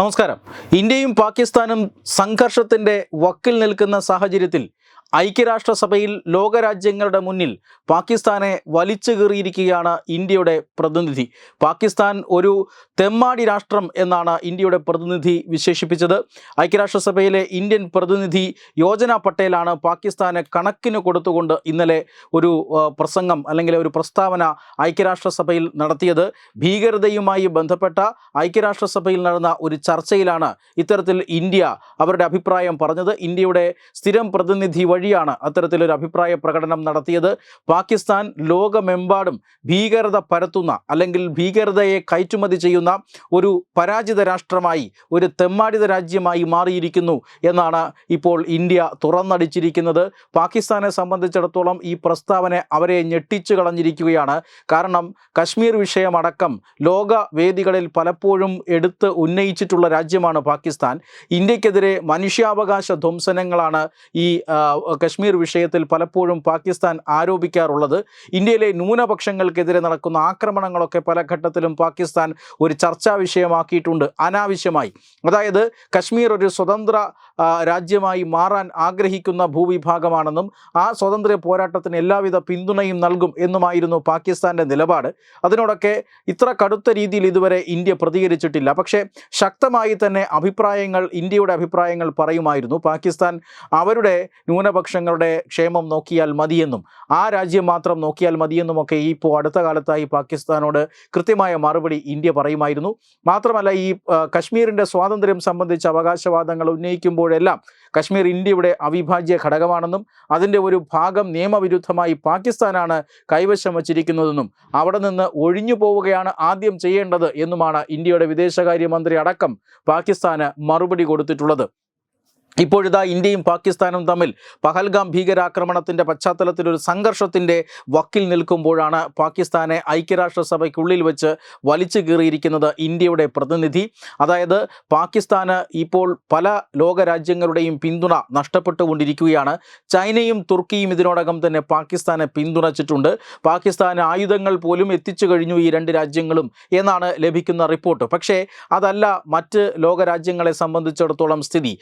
നമസ്കാരം. ഇന്ത്യയും പാകിസ്ഥാനും സംഘർഷത്തിന്റെ വക്കിൽ നിൽക്കുന്ന സാഹചര്യത്തിൽ ഐക്യരാഷ്ട്രസഭയിൽ ലോകരാജ്യങ്ങളുടെ മുന്നിൽ പാകിസ്ഥാനെ വലിച്ചു കീറിയിരിക്കുകയാണ് ഇന്ത്യയുടെ പ്രതിനിധി. പാകിസ്ഥാൻ ഒരു തെമ്മാടി രാഷ്ട്രം എന്നാണ് ഇന്ത്യയുടെ പ്രതിനിധി വിശേഷിപ്പിച്ചത്. ഐക്യരാഷ്ട്രസഭയിലെ ഇന്ത്യൻ പ്രതിനിധി യോജന പട്ടേലാണ് പാകിസ്ഥാന് കണക്കിന് കൊടുത്തുകൊണ്ട് ഇന്നലെ ഒരു പ്രസംഗം അല്ലെങ്കിൽ ഒരു പ്രസ്താവന ഐക്യരാഷ്ട്രസഭയിൽ നടത്തിയത്. ഭീകരതയുമായി ബന്ധപ്പെട്ട ഐക്യരാഷ്ട്രസഭയിൽ നടന്ന ഒരു ചർച്ചയിലാണ് ഇത്തരത്തിൽ ഇന്ത്യ അവരുടെ അഭിപ്രായം പറഞ്ഞത്. ഇന്ത്യയുടെ സ്ഥിരം പ്രതിനിധി വഴിയാണ് അത്തരത്തിലൊരു അഭിപ്രായ പ്രകടനം നടത്തിയത്. പാകിസ്ഥാൻ ലോകമെമ്പാടും ഭീകരത പരത്തുന്ന അല്ലെങ്കിൽ ഭീകരതയെ കയറ്റുമതി ചെയ്യുന്ന ഒരു പരാജിത രാഷ്ട്രമായി ഒരു തെമ്മാടിത രാജ്യമായി മാറിയിരിക്കുന്നു എന്നാണ് ഇപ്പോൾ ഇന്ത്യ തുറന്നടിച്ചിരിക്കുന്നത്. പാകിസ്ഥാനെ സംബന്ധിച്ചിടത്തോളം ഈ പ്രസ്താവന അവരെ ഞെട്ടിച്ചു കളഞ്ഞിരിക്കുകയാണ്. കാരണം കശ്മീർ വിഷയമടക്കം ലോക വേദികളിൽ പലപ്പോഴും എടുത്ത് ഉന്നയിച്ചിട്ടുള്ള രാജ്യമാണ് പാകിസ്ഥാൻ. ഇന്ത്യക്കെതിരെ മനുഷ്യാവകാശ ധ്വംസനങ്ങളാണ് ഈ കശ്മീർ വിഷയത്തിൽ പലപ്പോഴും പാകിസ്ഥാൻ ആരോപിക്കാറുള്ളത്. ഇന്ത്യയിലെ ന്യൂനപക്ഷങ്ങൾക്കെതിരെ നടക്കുന്ന ആക്രമണങ്ങളൊക്കെ പല ഘട്ടത്തിലും പാകിസ്ഥാൻ ഒരു ചർച്ചാ വിഷയമാക്കിയിട്ടുണ്ട് അനാവശ്യമായി. അതായത് കശ്മീർ ഒരു സ്വതന്ത്ര രാജ്യമായി മാറാൻ ആഗ്രഹിക്കുന്ന ഭൂവിഭാഗമാണെന്നും ആ സ്വാതന്ത്ര്യ പോരാട്ടത്തിന് എല്ലാവിധ പിന്തുണയും നൽകും എന്നുമായിരുന്നു പാകിസ്ഥാന്റെ നിലപാട്. അതിനോടൊക്കെ ഇത്ര കടുത്ത രീതിയിൽ ഇതുവരെ ഇന്ത്യ പ്രതികരിച്ചിട്ടില്ല. പക്ഷേ ശക്തമായി തന്നെ അഭിപ്രായങ്ങൾ ഇന്ത്യയുടെ അഭിപ്രായങ്ങൾ പറയുമായിരുന്നു. പാകിസ്ഥാൻ അവരുടെ ന്യൂനപക്ഷങ്ങളുടെ ക്ഷേമം നോക്കിയാൽ മതിയെന്നും ആ രാജ്യം മാത്രം നോക്കിയാൽ മതിയെന്നുമൊക്കെ ഈ ഇപ്പോൾ അടുത്ത കാലത്തായി പാകിസ്ഥാനോട് കൃത്യമായ മറുപടി ഇന്ത്യ പറയുമായിരുന്നു. മാത്രമല്ല ഈ കശ്മീരിന്റെ സ്വാതന്ത്ര്യം സംബന്ധിച്ച അവകാശവാദങ്ങൾ ഉന്നയിക്കുമ്പോഴെല്ലാം കശ്മീർ ഇന്ത്യയുടെ അവിഭാജ്യ ഘടകമാണെന്നും അതിന്റെ ഒരു ഭാഗം നിയമവിരുദ്ധമായി പാകിസ്ഥാനാണ് കൈവശം വച്ചിരിക്കുന്നതെന്നും അവിടെ നിന്ന് ഒഴിഞ്ഞു പോവുകയാണ് ആദ്യം ചെയ്യേണ്ടത് എന്നുമാണ് ഇന്ത്യയുടെ വിദേശകാര്യമന്ത്രി അടക്കം പാകിസ്ഥാന് മറുപടി കൊടുത്തിട്ടുള്ളത്. ഇപ്പോഴിതാ ഇന്ത്യയും പാകിസ്ഥാനും തമ്മിൽ പഹൽഗാം ഭീകരാക്രമണത്തിന്റെ പശ്ചാത്തലത്തിൽ ഒരു സംഘർഷത്തിന്റെ വക്കിൽ നിൽക്കുമ്പോഴാണ് പാകിസ്ഥാനെ ഐക്യരാഷ്ട്രസഭയ്ക്കുള്ളിൽ വെച്ച് വലിച്ചു കീറിയിരിക്കുന്നത് ഇന്ത്യയുടെ പ്രതിനിധി. അതായത് പാകിസ്ഥാന് ഇപ്പോൾ പല ലോകരാജ്യങ്ങളുടെയും പിന്തുണ നഷ്ടപ്പെട്ടുകൊണ്ടിരിക്കുകയാണ്. ചൈനയും തുർക്കിയും ഇതിനോടകം തന്നെ പാകിസ്ഥാനെ പിന്തുണച്ചിട്ടുണ്ട്. പാകിസ്ഥാന് ആയുധങ്ങൾ പോലും എത്തിച്ചു കഴിഞ്ഞു ഈ രണ്ട് രാജ്യങ്ങളും എന്നാണ് ലഭിക്കുന്ന റിപ്പോർട്ട്. പക്ഷേ അതല്ല മറ്റ് ലോകരാജ്യങ്ങളെ സംബന്ധിച്ചിടത്തോളം സ്ഥിതി.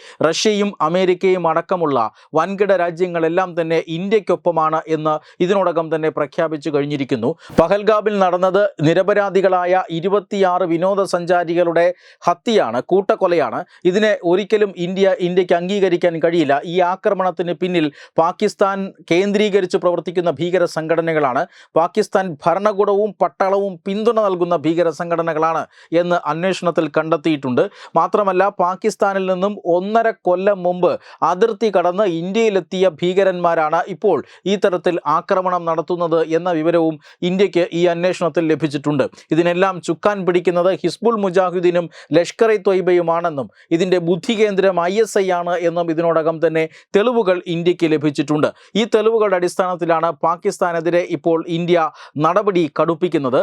റഷ്യയും അമേരിക്കയും അടക്കമുള്ള വൻകിട രാജ്യങ്ങളെല്ലാം തന്നെ ഇന്ത്യക്കൊപ്പമാണ് എന്ന് ഇതിനോടകം തന്നെ പ്രഖ്യാപിച്ചു കഴിഞ്ഞിരിക്കുന്നു. പഹൽഗാബിൽ നടന്നത് നിരപരാധികളായ ഇരുപത്തിയാറ് വിനോദസഞ്ചാരികളുടെ ഹത്യയാണ് കൂട്ടക്കൊലയാണ്. ഇതിനെ ഒരിക്കലും ഇന്ത്യ ഇന്ത്യയ്ക്ക് അംഗീകരിക്കാൻ കഴിയില്ല. ഈ ആക്രമണത്തിന് പിന്നിൽ പാകിസ്ഥാൻ കേന്ദ്രീകരിച്ച് പ്രവർത്തിക്കുന്ന ഭീകര സംഘടനകളാണ്. പാകിസ്ഥാൻ ഭരണകൂടവും പട്ടാളവും പിന്തുണ നൽകുന്ന ഭീകര സംഘടനകളാണ് എന്ന് അന്വേഷണത്തിൽ കണ്ടെത്തിയിട്ടുണ്ട്. മാത്രമല്ല പാകിസ്ഥാനിൽ നിന്നും ഒന്നര കൊല്ലം മുമ്പ് അതിർത്തി കടന്ന് ഇന്ത്യയിലെത്തിയ ഭീകരന്മാരാണ് ഇപ്പോൾ ഈ തരത്തിൽ ആക്രമണം നടത്തുന്നത് എന്ന വിവരവും ഇന്ത്യയ്ക്ക് ഈ അന്വേഷണത്തിൽ ലഭിച്ചിട്ടുണ്ട്. ഇതിനെല്ലാം ചുക്കാൻ പിടിക്കുന്നത് ഹിസ്ബുൾ മുജാഹിദ്ദീനും ലഷ്കർ ഇ ത്വയ്ബയുമാണെന്നും ഇതിന്റെ ബുദ്ധി കേന്ദ്രം ഐ എസ് ഐ ആണ് എന്നും ഇതിനോടകം തന്നെ തെളിവുകൾ ഇന്ത്യയ്ക്ക് ലഭിച്ചിട്ടുണ്ട്. ഈ തെളിവുകളുടെ അടിസ്ഥാനത്തിലാണ് പാകിസ്ഥാനെതിരെ ഇപ്പോൾ ഇന്ത്യ നടപടി കടുപ്പിക്കുന്നത്.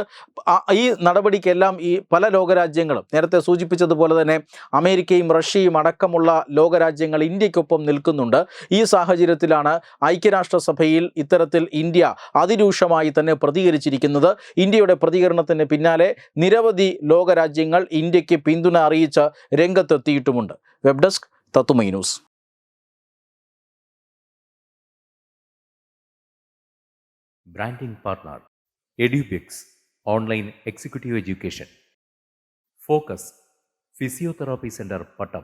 ഈ നടപടിക്കെല്ലാം ഈ പല ലോകരാജ്യങ്ങളും നേരത്തെ സൂചിപ്പിച്ചതുപോലെ തന്നെ അമേരിക്കയും റഷ്യയും അടക്കമുള്ള ലോകരാജ്യങ്ങൾ ഇന്ത്യക്കൊപ്പം നിൽക്കുന്നുണ്ട്. ഈ സാഹചര്യത്തിലാണ് ഐക്യരാഷ്ട്രസഭയിൽ ഇത്തരത്തിൽ ഇന്ത്യ അതിരൂക്ഷമായി തന്നെ പ്രതികരിച്ചിരിക്കുന്നത്. ഇന്ത്യയുടെ പ്രതികരണത്തിന് പിന്നാലെ നിരവധി ലോകരാജ്യങ്ങൾ ഇന്ത്യയ്ക്ക് പിന്തുണ അറിയിച്ച് രംഗത്തെത്തിയിട്ടുമുണ്ട്. വെബ് ഡെസ്ക് തത്തുമൈ news. Branding partner online executive education focus physiotherapy Pattom